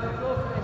Gracias.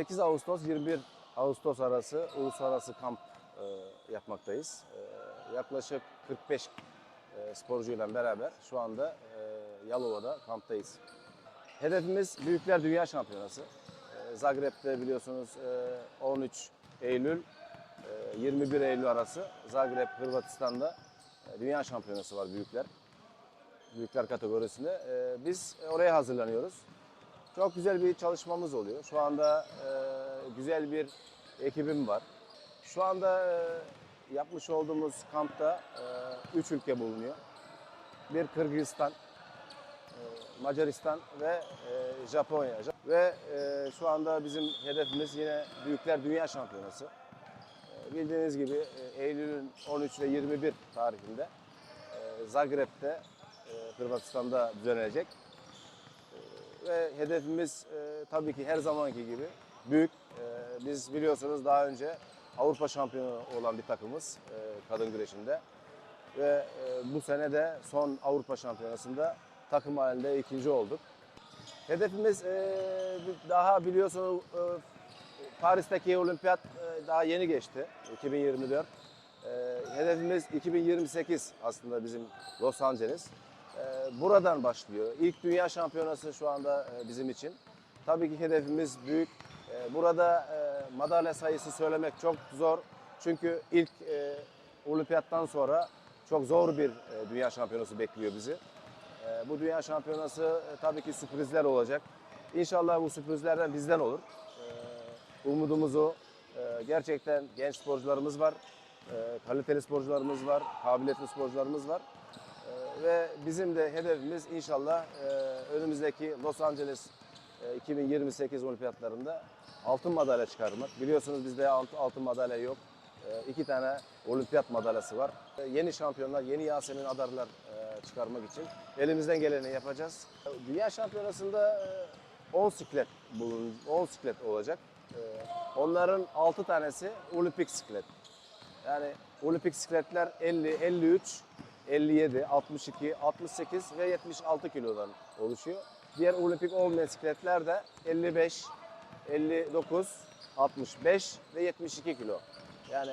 8 Ağustos 21 Ağustos arası uluslararası kamp e, yapmaktayız. E, yaklaşık 45 e, sporcuyla beraber şu anda e, Yalova'da kamptayız. Hedefimiz Büyükler Dünya Şampiyonası. E, Zagreb'de biliyorsunuz e, 13 Eylül e, 21 Eylül arası Zagreb Hırvatistan'da e, Dünya Şampiyonası var büyükler. Büyükler kategorisinde. E, Biz oraya hazırlanıyoruz. Çok güzel bir çalışmamız oluyor. Şu anda e, güzel bir ekibim var. Şu anda e, yapmış olduğumuz kampta 3 ülke bulunuyor. Bir Kırgızistan, e, Macaristan ve e, Japonya. Ve e, şu anda bizim hedefimiz yine Büyükler Dünya Şampiyonası. E, bildiğiniz gibi e, Eylül'ün 13 ve 21 tarihinde e, Zagreb'de, e, Hırvatistan'da düzenlenecek ve hedefimiz e, tabii ki her zamanki gibi büyük. E, biz biliyorsunuz daha önce Avrupa şampiyonu olan bir takımız e, kadın güreşinde. Ve e, bu sene de son Avrupa şampiyonasında takım halinde ikinci olduk. Hedefimiz e, daha biliyorsunuz e, Paris'teki olimpiyat e, daha yeni geçti 2024. E, hedefimiz 2028 aslında bizim Los Angeles. Ee, buradan başlıyor. İlk dünya şampiyonası şu anda e, bizim için. Tabii ki hedefimiz büyük. Ee, Burada e, madalya sayısı söylemek çok zor. Çünkü ilk e, olimpiyattan sonra çok zor bir dünya şampiyonası bekliyor bizi. E, Bu dünya şampiyonası tabii ki sürprizler olacak. İnşallah bu sürprizlerden bizden olur. Umudumuzu gerçekten genç sporcularımız var. Kaliteli sporcularımız var. Kabiliyetli sporcularımız var. Ve bizim de hedefimiz inşallah e, önümüzdeki Los Angeles e, 2028 olimpiyatlarında altın madalya çıkarmak. Biliyorsunuz bizde alt- altın madalya yok. E, iki tane olimpiyat madalyası var. E, yeni şampiyonlar, yeni Yasemin adarlar e, çıkarmak için elimizden geleni yapacağız. Dünya şampiyonasında 10 siklet bulun 10 siklet olacak. Ee, onların 6 tanesi olimpik siklet. Yani olimpik sikletler 50, 53, 57, 62, 68 ve 76 kilodan oluşuyor. Diğer olimpik olmayan sikletler de 55, 59, 65 ve 72 kilo. Yani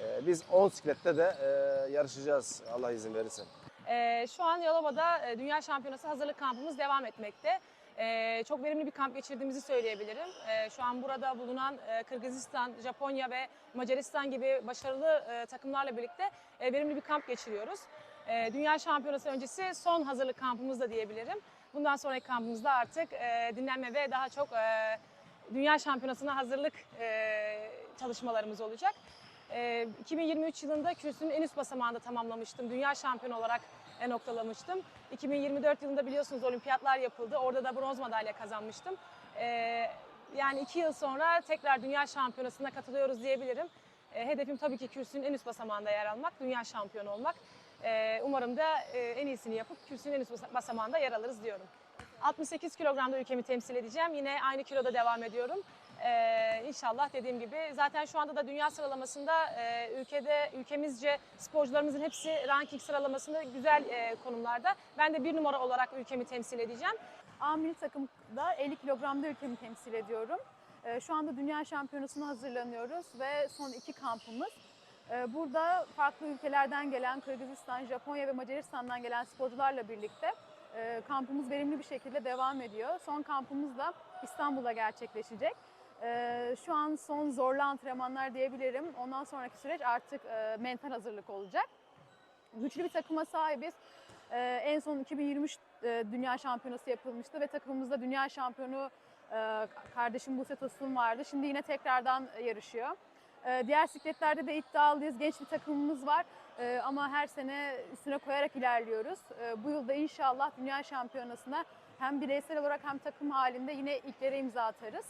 e, biz 10 siklette de e, yarışacağız Allah izin verirse. Ee, şu an Yalova'da e, Dünya Şampiyonası hazırlık kampımız devam etmekte. Ee, çok verimli bir kamp geçirdiğimizi söyleyebilirim. Ee, şu an burada bulunan e, Kırgızistan, Japonya ve Macaristan gibi başarılı e, takımlarla birlikte e, verimli bir kamp geçiriyoruz. Ee, Dünya Şampiyonası öncesi son hazırlık kampımız da diyebilirim. Bundan sonraki kampımızda artık e, dinlenme ve daha çok e, Dünya Şampiyonası'na hazırlık e, çalışmalarımız olacak. Ee, 2023 yılında kürsünün en üst basamağında tamamlamıştım. Dünya şampiyonu olarak e, noktalamıştım. 2024 yılında biliyorsunuz olimpiyatlar yapıldı. Orada da bronz madalya kazanmıştım. Ee, yani iki yıl sonra tekrar dünya şampiyonasına katılıyoruz diyebilirim. Ee, hedefim tabii ki kürsünün en üst basamağında yer almak, dünya şampiyonu olmak. Ee, umarım da e, en iyisini yapıp kürsünün en üst basa- basamağında yer alırız diyorum. 68 kilogramda ülkemi temsil edeceğim. Yine aynı kiloda devam ediyorum. Ee, inşallah dediğim gibi zaten şu anda da dünya sıralamasında e, ülkede ülkemizce sporcularımızın hepsi ranking sıralamasında güzel e, konumlarda. Ben de bir numara olarak ülkemi temsil edeceğim. A milli takımda 50 kilogramda ülkemi temsil ediyorum. Ee, Şu anda Dünya Şampiyonası'na hazırlanıyoruz ve son iki kampımız. Ee, Burada farklı ülkelerden gelen Kırgızistan, Japonya ve Macaristan'dan gelen sporcularla birlikte e, kampımız verimli bir şekilde devam ediyor. Son kampımız da İstanbul'da gerçekleşecek. Ee, Şu an son zorlu antrenmanlar diyebilirim. Ondan sonraki süreç artık e, mental hazırlık olacak. Güçlü bir takıma sahibiz. Ee, en son 2023 e, Dünya Şampiyonası yapılmıştı ve takımımızda Dünya Şampiyonu kardeşim Buse Tosun vardı. Şimdi yine tekrardan yarışıyor. Ee, diğer sikletlerde de iddialıyız. Genç bir takımımız var Ee, ama her sene üstüne koyarak ilerliyoruz. Ee, bu yılda inşallah Dünya Şampiyonası'na hem bireysel olarak hem takım halinde yine ilklere imza atarız.